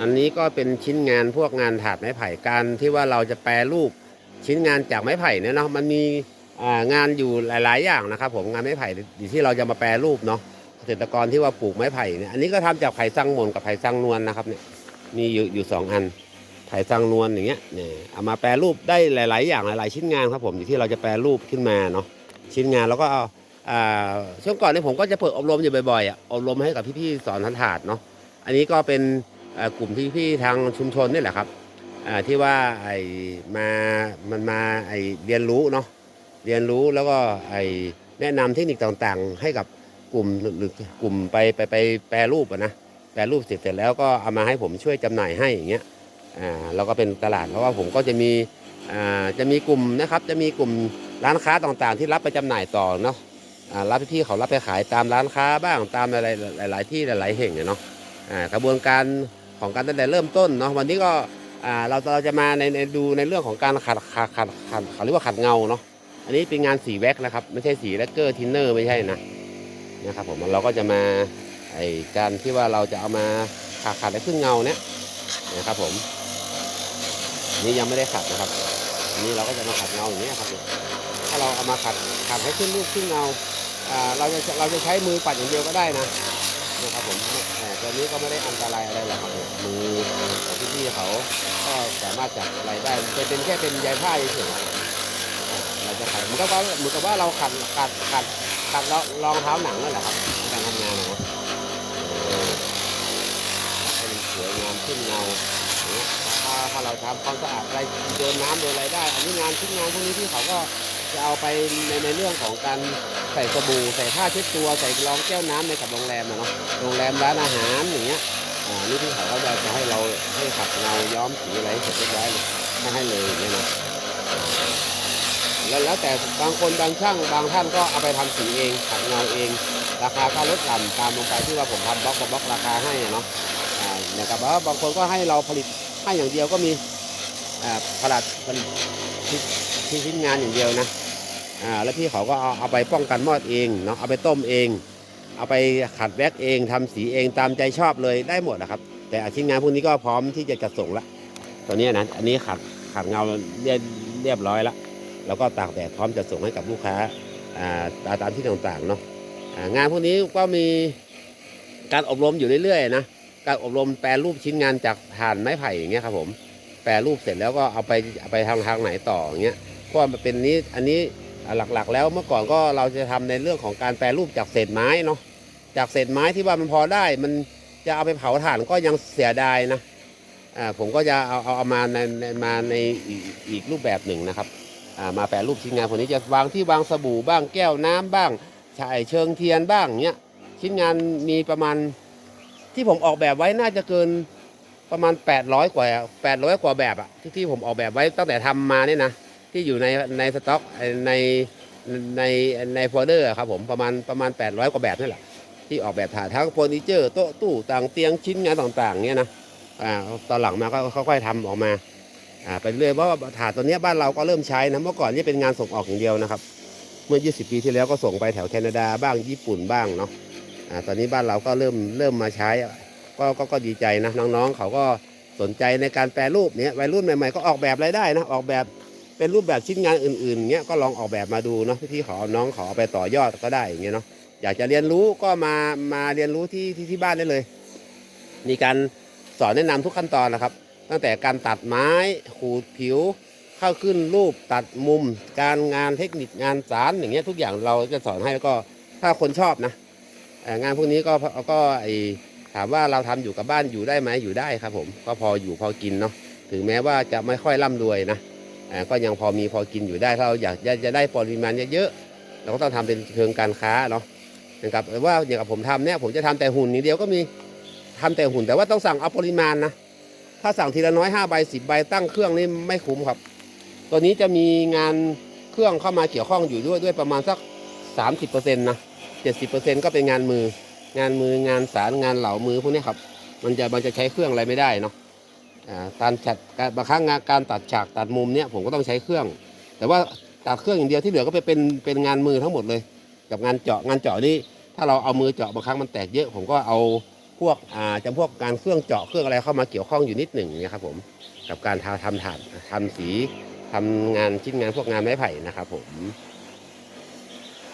อันนี้ก็เป็นชิ้นงานพวกงานถาดไม้ไผ่การที่ว่าเราจะแปรรูปชิ้นงานจากไม้ไผ่เนี่ยเนาะมันมีงานอยู่หลาย ๆ อย่างนะครับ ผมงานไม้ไผ่ที่เราจะมาแปรรูปเนาะเกษตรกรที่ว่าปลูกไม้ไผ่เนี่ยอันนี้ก็ทำจากไผ่สังมนกับไผ่สังนวลนะครับเนี่ยมีอยู่อยู่สองอันไผ่สังนวลอย่างเงี้ยเนี่ยเอามาแปรรูปได้หลาย ๆ อย่างหลาย ๆ ชิ้นงานครับผมอยู่ที่เราจะแปรรูปขึ้นมาเนาะชิ้นงานแล้วก็เอาช่วงก่อนเนี่ยผมก็จะเปิดอบรมอยู่บ่อยๆอะอบรมให้กับพี่ ๆ สอนทันถาดเนาะอันนี้ก็เป็น กลุ่มที่พี่ทางชุมชนนี่แหละครับที่ว่าไอ้มามันมาไอ้เรียนรู้เนาะเรียนรู้แล้วก็ไอ้แนะนำเทคนิคต่างๆ ให้กับกลุ่มหรือกลุ่มไปไปไปแปรรูปนะแปรรูปเสร็จเสร็จแล้วก็เอามาให้ผมช่วยจำหน่ายให้อย่างเงี้ยอ่าแล้วก็เป็นตลาดเพราะว่าผมก็จะมีอ่าจะมีกลุ่มนะครับ จะมีกลุ่มร้านค้าต่างๆ ที่รับไปจำหน่ายต่อเนาะอ่ารับพี่ๆเขารับไปขายตามร้านค้าบ้างตามอะไรหลาย ๆ ที่หลายๆแห่งเนาะอ่ากระบวนการ ของการตั้งแต่เริ่มต้นเนาะวันนี้ก็เราเราจะมาในในดูในเรื่องของการขัดขัดขัดขัดเขาเรียกว่าขัดเงาเนาะอันนี้เป็นงานสีแว็กนะครับ ไม่ใช่สีแลกเกอร์ทินเนอร์ไม่ใช่นะนะครับผมเราก็จะมาไอการที่ว่าเราจะเอามาขัดขัดให้ขึ้นเงาเนี้ยนะครับผมนี่ยังไม่ได้ขัดนะครับอันนี้เราก็จะมาขัดเงาอย่างนี้ยครับเนี่ยถ้าเราเอามาขัดขัดให้ขึ้นรูปขึ้นเงาอ่าเราจะเราจะใช้มือปัดอย่างเดียวก็ได้นะ นะครับผมแต่ตัวนี้ก็ไม่ได้อันตรายอะไรหรอกครับเนี่ยมือของพี่ๆเขาก็สามารถจับอะไรได้เป็นเป็นแค่เป็นใยผ้าเฉยๆเราจะขัดเหมือนกับว่าเหมือนกับว่าเราขัดขัดขัดขัดรองเท้าหนังนั่นแหละครับในการทำงานนะเนาะเออให้มันสวยงามขึ้นเงาถ้าถ้าเราทำความสะอาดอะไรโดนน้ำโดนอะไรได้ อันนี้งานชิ้นงานพวกนี้ที่เขาก็ จะเอาไปในในเรื่องของการใส่สบู่ใส่ผ้าเช็ดตัวใส่รองแก้วน้ำในกับโรงแรมนะเนาะโรงแรมร้านอาหารอย่างเงี้ยอ่านี่ที่เขาก็จะจะให้เราให้ขัดเงาย้อมสีอะไรเสร็จเรียบร้อยเลยไม่ให้เลยอย่างเงี้ยนะแล้วแล้วแต่บางคนบางช่างบางท่านก็เอาไปทำสีเองขัดเงาเอง ราคาก็ลดต่ำตามลงไปที่ว่าผมทำบล็อกกับบล็อกราคาให้เนาะอ่านะครับว่าบางคนก็ให้เราผลิตให้อย่างเดียวก็มีอ่าผลิตผลิตชิ้นงานอย่างเดียวนะ อ่าแล้วพี่เขาก็เอาเอาไปป้องกันมอดเองเนาะเอาไปต้มเอง เอาไปขัดแว็กเองทำสีเองตามใจชอบเลยได้หมดนะครับ แต่อชิ้นงานพวกนี้ก็พร้อมที่จะจัดส่งละตัวนี้นะอันนี้ขัดขัดเงาเรียบเรียบร้อยแล้วแล้วก็ตากแดดพร้อมจะส่งให้กับลูกค้าตามตามที่ต่างๆเนาะงานพวกนี้ก็มีการอบรมอยู่เรื่อยๆนะการอบรมแปรรูปชิ้นงานจากถ่านไม้ไผ่อย่างเงี้ยครับผมแปรรูปเสร็จแล้วก็เอาไปเอาไปทางทางไหนต่ออย่างเงี้ยเพราะว่ามันเป็นนี้อันนี้ หลักๆ แล้วเมื่อก่อนก็เราจะทำในเรื่องของการแปรรูปจากเศษไม้เนาะจากเศษไม้ที่ว่ามันพอได้ มันจะเอาไปเผาถ่านก็ยังเสียดายนะอ่าผมก็จะเอาเอาเอามาในมาในอีกรูปแบบหนึ่งนะครับอ่ามาแปรรูปชิ้นงานพวกนี้จะวางที่วางสบู่บ้างแก้วน้ำบ้างฉายเชิงเทียนบ้างเนี้ยชิ้นงานมีประมาณที่ผมออกแบบไว้น่าจะเกินประมาณ 800 กว่า 800 กว่าแบบอะที่ที่ผมออกแบบไว้ตั้งแต่ทำมาเนี่ยนะ ที่อยู่ในในสต็อกในในในโฟลเดอร์ครับผมประมาณประมาณ 800 กว่าแบบนี่นแหละที่ออกแบบถ่ายทั้งเฟอร์นิเจอร์โต๊ะตู้ต่างเตียงชิ้นงานต่างๆเนี่ยนะอ่าตอนหลังมาก็ค่อยๆทำออกมาอ่าไปเรื่อยเพราะว่าถาตัวเนี้ยบ้านเราก็เริ่มใช้นะเมื่อก่อนนี่เป็นงานส่งออกอย่างเดียวนะครับ เมื่อ 20 ปีที่แล้วก็ส่งไปแถวแคนาดาบ้างญี่ปุ่นบ้างเนาะอ่าตอนนี้บ้านเราก็เริ่มเริ่มมาใช้ก็ก็ก็ดีใจนะน้องๆเขาก็สนใจในการแปรรูปเนี้ยวัยรุ่นใหม่ๆก็ออกแบบรายได้นะออกแบบ เป็นรูปแบบชิ้นงานอื่นๆเงี้ยก็ลองออกแบบมาดูเนาะพี่ๆขอน้องขอไปต่อยอดก็ได้อย่างเงี้ยเนาะอยากจะเรียนรู้ก็มามาเรียนรู้ที่ที่ที่บ้านได้เลย มีการสอนแนะนำทุกขั้นตอนนะครับ ตั้งแต่การตัดไม้ขูดผิว เข้าขึ้นรูปตัดมุม การงานเทคนิคงานสารอย่างเงี้ยทุกอย่างเราจะสอนให้แล้วก็ถ้าคนชอบนะงานพวกนี้ก็ก็ไอถามว่าเราทำอยู่กับบ้านอยู่ได้ไหมอยู่ได้ครับผมก็พออยู่พอกินเนาะถึงแม้ว่าจะไม่ค่อยร่ำรวยนะ ก็ยังพอมีพอกินอยู่ได้ถ้าเราอยากจะได้ปริมาณเยอะๆเราก็ต้องทำเป็นเชิงการค้าเนาะนะครับแต่ว่าอย่างกับผมทำเนี่ยผมจะทำแต่หุ่นอย่งเดียวก็มีทำแต่หุ่น แต่ว่าต้องสั่งเอาปริมาณนะถ้าสั่งทีละน้อย5ใบ10ใบตั้งเครื่องนี่ไม่คุ้มครับ ตัวนี้จะมีงานเครื่องเข้ามาเกี่ยวข้องอยู่ด้วยด้วยประมาณสัก 30%นะ70%ก็เป็นงานมืองานมืองานสารงานเหล่ามือพวกนี้ครับมันจะมันจะใช้เครื่องอะไรไม่ได้เนาะ การจัดบางครั้งงานการตัดฉากตัดมุมเนี่ยผมก็ต้องใช้เครื่อง แต่ว่าตัดเครื่องอย่างเดียวที่เหลือก็ไปเป็นเป็นงานมือทั้งหมดเลย กับงานเจาะงานเจาะนี่ถ้าเราเอามือเจาะบางครั้งมันแตกเยอะ ผมก็เอาพวกอ่าจำพวกการเครื่องเจาะเครื่องอะไรเข้ามาเกี่ยวข้องอยู่นิดหนึ่งเนี่ยครับผมกับการทำทำถ่านทำสีทำงานชิ้นงานพวกงานไม้ไผ่นะครับผม